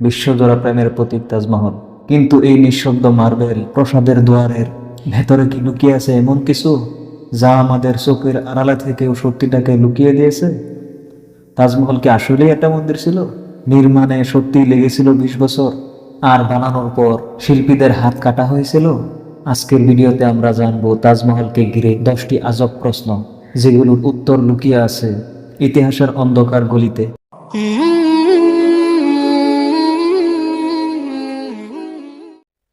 বিশ্বজোড়া প্রেমের প্রতীক তাজমহল। কিন্তু এই নিঃশব্দ মার্বেল প্রসাদের দুয়ারের ভেতরে কি লুকিয়ে আছে এমন কিছু যা আমাদের চোখের আড়ালা থেকেও সত্যিটাকে লুকিয়ে দিয়েছে? তাজমহল কি আসলেই একটা মন্দির ছিল? নির্মাণে সত্যি লেগেছিল বিশ বছর। আর বানানোর পর শিল্পীদের হাত কাটা হয়েছিল? আজকের ভিডিওতে আমরা জানব তাজমহলকে ঘিরে দশটি আজব প্রশ্ন, যেগুলোর উত্তর লুকিয়ে আছে ইতিহাসের অন্ধকার গলিতে।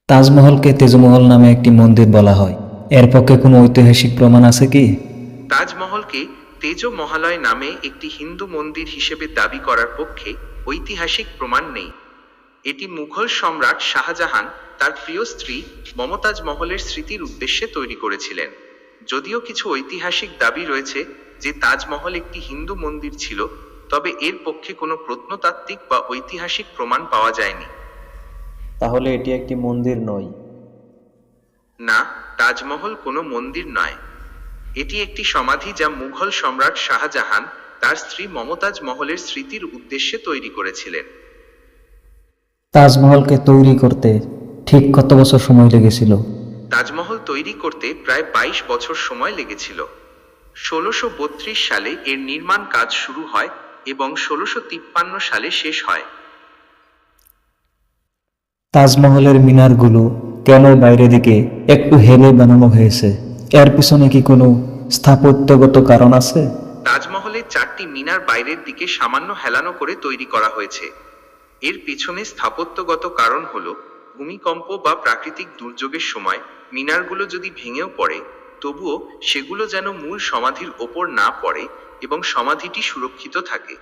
তাজমহলকে তেজমহল নামে একটি মন্দির বলা হয়। এর পক্ষে কোনো ঐতিহাসিক প্রমাণ আছে কি? তাজমহলকে তেজ মহালয় নামে একটি হিন্দু মন্দির হিসেবে দাবি করার পক্ষে ঐতিহাসিক প্রমাণ নেই। এটি মুঘল সম্রাট শাহজাহান তার প্রিয় স্ত্রী মমতাজ মহলের স্মৃতির উদ্দেশ্যে তৈরি করেছিলেন। যদিও কিছু ঐতিহাসিক দাবি রয়েছে যে তাজমহল একটি হিন্দু মন্দির ছিল, তবে এর পক্ষে কোনো প্রত্নতাত্ত্বিক বা ঐতিহাসিক প্রমাণ পাওয়া যায়নি। তাহলে এটি একটি মন্দির নয়। না তাজমহল কোনো মন্দির নয়। এটি একটি সমাধি যা মুঘল সম্রাট শাহজাহান তার স্ত্রী মমতাজ মহলের স্মৃতির উদ্দেশ্যে তৈরি করেছিলেন। তাজমহলকে তৈরি করতে ঠিক কত বছর সময় লেগেছিল? তাজমহল তৈরি করতে প্রায় বাইশ বছর সময় লেগেছিল। ষোলোশো বত্রিশ সালে এর নির্মাণ কাজ শুরু হয় এবং ষোলোশো তিপ্পান্ন সালে শেষ হয়। তাজমহলের মিনারগুলো কেন বাইরের দিকে একটু হেলে বানানো হয়েছে। এর পিছনে কি কোনো স্থাপত্যগত কারণ আছে? তাজমহলের চারটি মিনার বাইরের দিকে সামান্য হেলানো করে তৈরি করা হয়েছে। এর পিছনে স্থাপত্যগত কারণ হল ভূমিকম্প বা প্রাকৃতিক দুর্যোগের সময় মিনারগুলো যদি ভেঙেও পড়ে তবুও সেগুলো যেন মূল সমাধির ওপর না পড়ে এবং সমাধিটি সুরক্ষিত থাকে।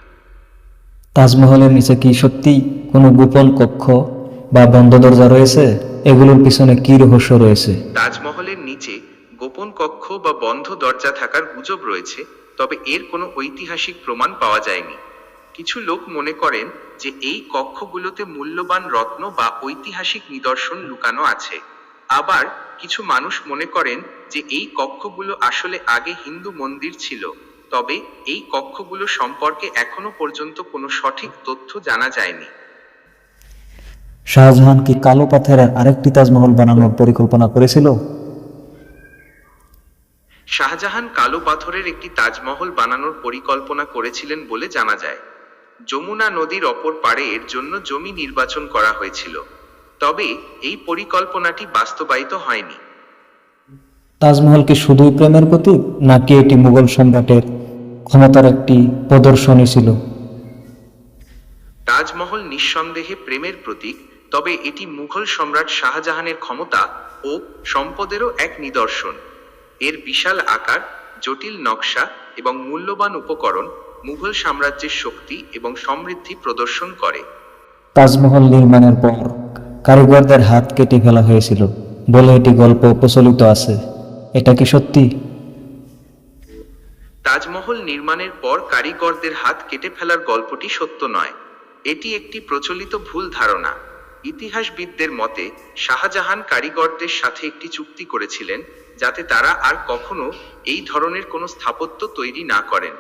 তাজমহলের নিচে কি সত্যি কোনো গোপন কক্ষ বা বন্ধ দরজা রয়েছে, এগুলোর পিছনে কি রহস্য রয়েছে? তাজমহলের নিচে গোপন কক্ষ বা বন্ধ দরজা থাকার গুজব রয়েছে, তবে এর কোনো ঐতিহাসিক প্রমাণ পাওয়া যায়নি। কিছু লোক মনে করেন যে এই কক্ষগুলোতে মূল্যবান রত্ন বা ঐতিহাসিক নিদর্শন লুকানো আছে। আবার কিছু মানুষ মনে করেন যে এই কক্ষগুলো আসলে আগে হিন্দু মন্দির ছিল, তবে এই কক্ষগুলো সম্পর্কে এখনও পর্যন্ত কোনো সঠিক তথ্য জানা যায়নি। শাহজাহান কি কালো পাথরের আরেকটি তাজমহল বানানোর পরিকল্পনা করেছিল। শাহজাহান কালো পাথরের একটি তাজমহল বানানোর পরিকল্পনা করেছিলেন বলে জানা যায়। যমুনা নদীর অপর পাড়ে এর জন্য জমি নির্বাচন করা হয়েছিল। তবে এই পরিকল্পনাটি বাস্তবায়িত হয়নি। তাজমহল কি শুধুই প্রেমের প্রতীক নাকি এটি মুঘল সম্রাটের ক্ষমতার একটি প্রদর্শনী ছিল? তাজমহল নিঃসন্দেহে প্রেমের প্রতীক তবে এটি মুঘল সম্রাট শাহজাহানের ক্ষমতা ও সম্পদেরও এক নিদর্শন। এর বিশাল আকার জটিল নকশা এবং মূল্যবান উপকরণ মুঘল সাম্রাজ্যের শক্তি এবং সমৃদ্ধি প্রদর্শন করে। তাজমহল নির্মাণের পর কারিগরদের হাত কেটে ফেলা হয়েছিল। বলে এটি গল্প প্রচলিত আছে। এটা কি সত্যি? তাজমহল নির্মাণের পর কারিগরদের হাত কেটে ফেলার গল্পটি সত্য নয়। এটি একটি প্রচলিত ভুল ধারণা। ইতিহাসবিদদের মতে শাহজাহান কারিগরদের সাথে একটি চুক্তি করেছিলেন যাতে তারা আর কখনো এই ধরনের কোনো স্থাপত্য তৈরি না করেন।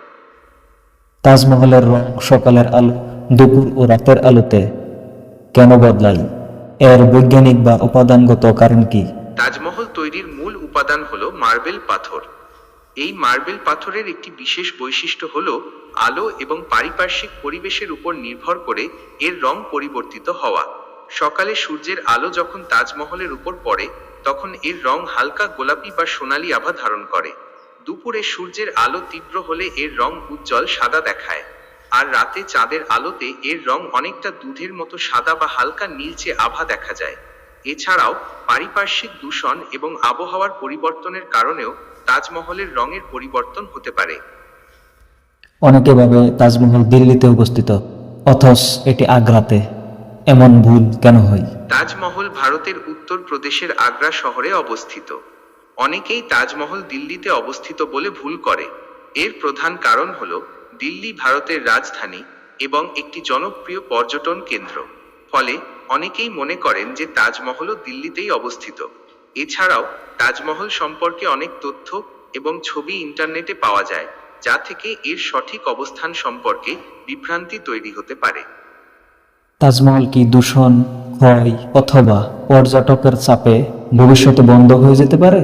তাজমহলের রং সকালের আলো দুপুর ও রাতের আলোতে কেন বদলায় এর বৈজ্ঞানিক বা উপাদানগত কারণ কি? তাজমহল তৈরির মূল উপাদান হলো মার্বেল পাথর। এই মার্বেল পাথরের একটি বিশেষ বৈশিষ্ট্য হল আলো এবং পারিপার্শ্বিক পরিবেশের উপর নির্ভর করে এর রং পরিবর্তিত হওয়া। সকালে সূর্যের আলো যখন তাজমহলের উপর পড়ে, তখন এর রং হালকা গোলাপি বা সোনালী আভা ধারণ করে। দুপুরে সূর্যের আলো তীব্র হলে এর রং উজ্জ্বল সাদা দেখায়। আর রাতে চাঁদের আলোতে এর রং অনেকটা দুধের মতো সাদা বা হালকা নীলচে আভা দেখা যায়। এছাড়াও পারিপার্শ্বিক দূষণ এবং আবহাওয়ার পরিবর্তনের কারণেও তাজমহলের রঙের পরিবর্তন হতে পারে। অনেকে ভাবে তাজমহল দিল্লিতে অবস্থিত অথচ এটি আগ্রাতে। এমন ভুল কেন হয়? তাজমহল ভারতের উত্তর প্রদেশের আগ্রা শহরে অবস্থিত। অনেকেই তাজমহল দিল্লিতে অবস্থিত বলে ভুল করে। এর প্রধান কারণ হল দিল্লি ভারতের রাজধানী এবং একটি জনপ্রিয় পর্যটন কেন্দ্র। ফলে অনেকেই মনে করেন যে তাজমহলও দিল্লিতেই অবস্থিত। এছাড়াও তাজমহল সম্পর্কে অনেক তথ্য এবং ছবি ইন্টারনেটে পাওয়া যায় যা থেকে এর সঠিক অবস্থান সম্পর্কে বিভ্রান্তি তৈরি হতে পারে। তাজমহল কি দূষণ ক্ষয় অথবা পর্যটকের চাপে ভবিষ্যতে বন্ধ হয়ে যেতে পারে?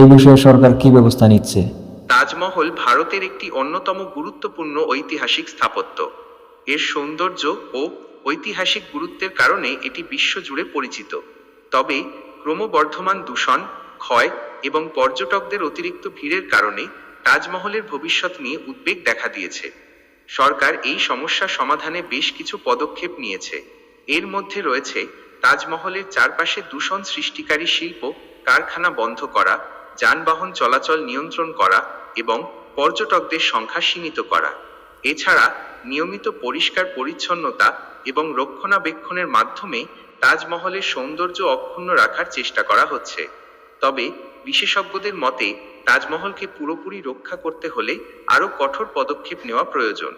এই বিষয়ে সরকার কি ব্যবস্থা নিচ্ছে? তাজমহল ভারতের একটি অন্যতম গুরুত্বপূর্ণ ঐতিহাসিক স্থাপত্য। এর সৌন্দর্য ও ঐতিহাসিক গুরুত্বের কারণে এটি বিশ্বজুড়ে পরিচিত। তবে ক্রমবর্ধমান দূষণ, ক্ষয় এবং পর্যটকদের অতিরিক্ত ভিড়ের কারণে তাজমহলের ভবিষ্যৎ নিয়ে উদ্বেগ দেখা দিয়েছে। সরকার এই সমস্যা সমাধানে বেশ কিছু পদক্ষেপ নিয়েছে। এর মধ্যে রয়েছে তাজমহলের চারপাশে দূষণ সৃষ্টিকারী শিল্প, কারখানা বন্ধ করা, যানবাহন চলাচল নিয়ন্ত্রণ করা এবং পর্যটকদের সংখ্যা সীমিত করা। এছাড়া নিয়মিত পরিষ্কার পরিচ্ছন্নতা এবং রক্ষণাবেক্ষণের মাধ্যমে তাজমহলের সৌন্দর্য অক্ষুণ্ণ রাখার চেষ্টা করা হচ্ছে। তবে বিশেষজ্ঞদের মতে, তাজমহলকে পুরোপুরি রক্ষা করতে হলে আরও কঠোর পদক্ষেপ নেওয়া প্রয়োজন।